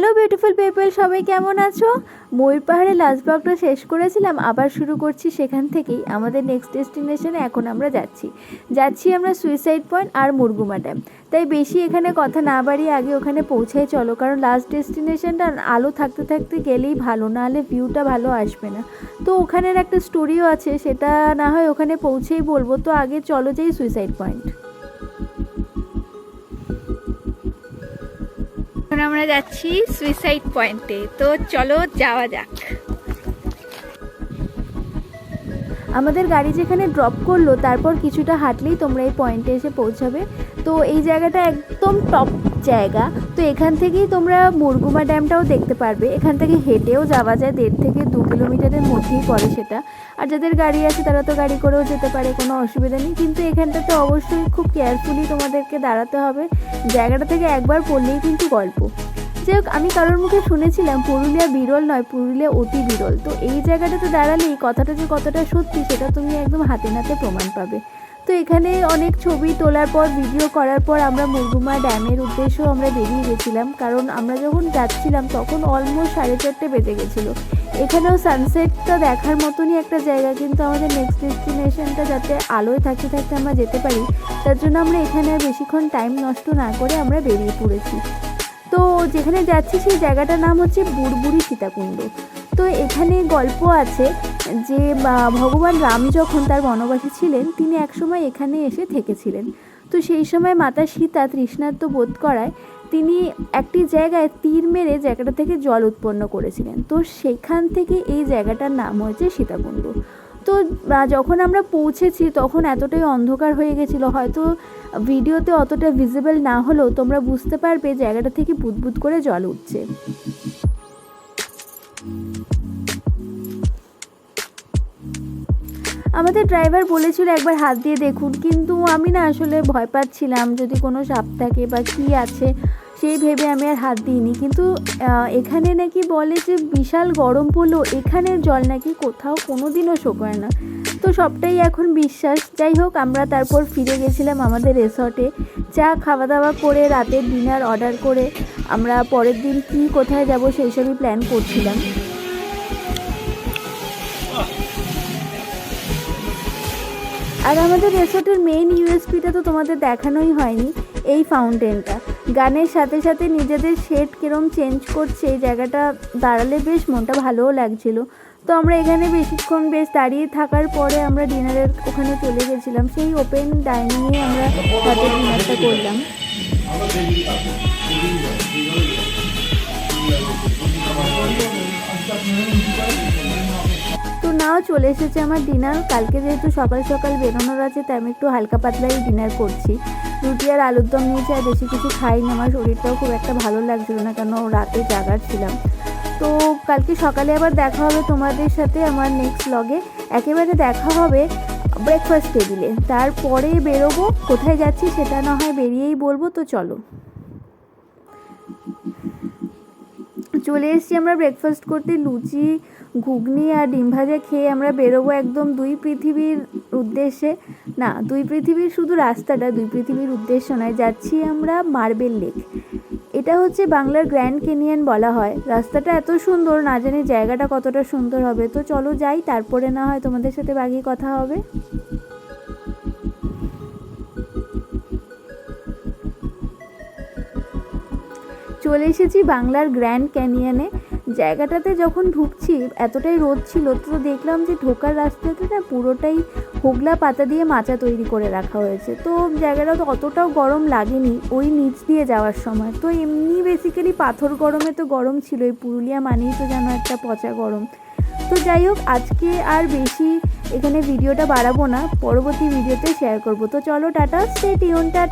Hello beautiful people সবাই কেমন আছো? ময়ূর পাহাড়ে লাস্ট ব্লগটা শেষ করেছিলাম, আবার শুরু করছি সেখান থেকেই। আমাদের নেক্সট ডেস্টিনেশনে এখন আমরা যাচ্ছি। যাচ্ছি আমরা সুইসাইড পয়েন্ট আর মুরগুমা ড্যাম তাই বেশি এখানে কথা না বাড়িয়ে আগে ওখানে পৌঁছাই চলো, কারণ লাস্ট ডেস্টিনেশনটা আলো থাকতে থাকতে গেলেই ভালো না হলে ভিউটা ভালো আসবে না। তো ওখানের একটা স্টোরিও আছে, সেটা না হয় ওখানে পৌঁছেই বলব। তো আগে চলো যাই সুইসাইড পয়েন্ট আমরা যাচ্ছি সুইসাইড পয়েন্টে তো চলো যাওয়া যাক। আমাদের গাড়ি যেখানে ড্রপ করল, তারপর কিছুটা হাঁটলেই তোমরা এই পয়েন্টে এসে পৌঁছাবে। তো এই জায়গাটা একদম টপ জায়গা। তো এখান থেকেই তোমরা মুরগুমা ড্যামটাও দেখতে পারবে। এখান থেকে হেঁটেও যাওয়া যায়, দেড় থেকে দু কিলোমিটারের মধ্যেই পড়ে সেটা। আর যাদের গাড়ি আছে, তারা তো গাড়ি করেও যেতে পারে, কোনো অসুবিধা নেই। কিন্তু এখানটাতে অবশ্যই খুব কেয়ারফুলি তোমাদেরকে দাঁড়াতে হবে। জায়গাটা থেকে একবার পড়লেই কিন্তু গল্প। যাই হোক, আমি কারোর মুখে শুনেছিলাম, পুরুলিয়া বিরল নয়, পুরুলিয়া অতি বিরল। তো এই জায়গাটাতে দাঁড়ালে এই কথাটা যে কতটা সত্যি, সেটা তুমি একদম হাতে নাতে প্রমাণ পাবে। তো এখানে অনেক ছবি তোলার পর ভিডিও করার পর আমরা মুরগুমা ড্যামের উদ্দেশ্যেও আমরা বেরিয়ে গেছিলাম। কারণ আমরা যখন যাচ্ছিলাম, তখন অলমোস্ট সাড়ে চারটে বেজে গেছিল। এখানেও সানসেটটা দেখার মতনই একটা জায়গা, কিন্তু আমাদের নেক্সট ডেস্টিনেশনটা যাতে আলোয় থাকতে থাকতে আমরা যেতে পারি, তার জন্য আমরা এখানে আর বেশিক্ষণ টাইম নষ্ট না করে আমরা বেরিয়ে পড়েছি। তো যেখানে যাচ্ছি, সেই জায়গাটার নাম হচ্ছে বুড়বুড়ি সীতাকুণ্ড। তো এখানে গল্প আছে যে ভগবান রাম যখন তার বনবাসী ছিলেন, তিনি একসময় এখানে এসে থেকেছিলেন। তো সেই সময় মাতা সীতা তৃষ্ণার্ত বোধ করায় তিনি একটি জায়গায় তীর মেরে জায়গাটা থেকে জল উৎপন্ন করেছিলেন। তো সেখান থেকে এই জায়গাটার নাম হয়েছে সীতাকুণ্ড। তো যখন আমরা পৌঁছেছি, তখন এতটাই অন্ধকার হয়ে গেছিল, হয়তো ভিডিওতে অতটা ভিজিবল না হলেও তোমরা বুঝতে পারবে জায়গাটা থেকে বুদবুদ করে জল উঠছে। আমাদের ড্রাইভার বলেছিল একবার হাত দিয়ে দেখুন, কিন্তু আমি না আসলে ভয় পাচ্ছিলাম যদি কোনো সাপ থাকে বা কী আছে, সেই ভেবে আমি আর হাত দিইনি। কিন্তু এখানে নাকি বলে যে বিশাল গরম পড়ল, এখানের জল নাকি কোথাও কোনো দিনও শোকায় না। তো সবটাই এখন বিশ্বাস। যাই হোক, আমরা তারপর ফিরে গেছিলাম আমাদের রিসর্টে চা খাওয়া দাওয়া করে রাতের ডিনার অর্ডার করে আমরা পরের দিন কী কোথায় যাব সেই সবই প্ল্যান করছিলাম। আর আমাদের রেসর্টের মেইন ইউএসপিটা তো তোমাদের দেখানোই হয়নি, এই ফাউন্টেনটা গানের সাথে সাথে নিজেদের শেড কিরম চেঞ্জ করছে, এই জায়গাটা দাঁড়ালে বেশ মনটা ভালোও লাগছিল। তো আমরা এখানে বেশিক্ষণ বেশ দাঁড়িয়ে থাকার পরে আমরা ডিনারের ওখানে চলে গেছিলাম। সেই ওপেন ডাইনিংয়ে আমরা রাতের ডিনারটা করলাম। তো নাও, চলে এসেছে আমার ডিনার কালকে যেহেতু সকাল সকাল বেরোনোর আছে, তাই আমি একটু হালকা পাতলাই ডিনার করছি। রুটি আর আলুর দম নিয়েছি, আর বেশি কিছু খাইনি। আমার শরীরটাও খুব একটা ভালো লাগছিল না, কেন রাতে জাগার ছিলাম। তো কালকে সকালে আবার দেখা হবে তোমাদের সাথে আমার নেক্সট লগে একেবারে দেখা হবে ব্রেকফাস্ট টেবিলে তারপরে বেরোবো, কোথায় যাচ্ছি সেটা না হয় বেরিয়েই বলব, তো চলো। চলে এসেছি আমরা ব্রেকফাস্ট করতে। লুচি, ঘুগনি আর ডিম ভাজা খেয়ে আমরা বেরোবো একদম দুই পৃথিবীর উদ্দেশ্যে। না, দুই পৃথিবীর শুধু রাস্তাটা, দুই পৃথিবীর উদ্দেশ্য নয়, যাচ্ছি আমরা মার্বেল লেক এটা হচ্ছে বাংলার গ্র্যান্ড কেনিয়ান বলা হয়। রাস্তাটা এত সুন্দর, না জানি জায়গাটা কতটা সুন্দর হবে। তো চলো যাই, তারপরে না হয় তোমাদের সাথে বাকি কথা হবে। চলে এসেছি বাংলার গ্র্যান্ড ক্যানিয়নে। জায়গাটাতে যখন ঢুকছি, এতটাই রোদ ছিল, তো দেখলাম যে ঢোকার রাস্তাতে না পুরোটাই হোগলা পাতা দিয়ে মাচা তৈরি করে রাখা হয়েছে। তো জায়গাটা তো অতটাও গরম লাগেনি ওই নিচ দিয়ে যাওয়ার সময়। তো এমনি বেসিক্যালি পাথর গরমে তো গরম ছিল এই পুরুলিয়া মানেই তো যেন একটা পচা গরম। তো যাই হোক, আজকে আর বেশি এখানে ভিডিওটা বাড়াবো না, পরবর্তী ভিডিওতে শেয়ার করব। তো চলো টাটা স্টে টিউন টাটা।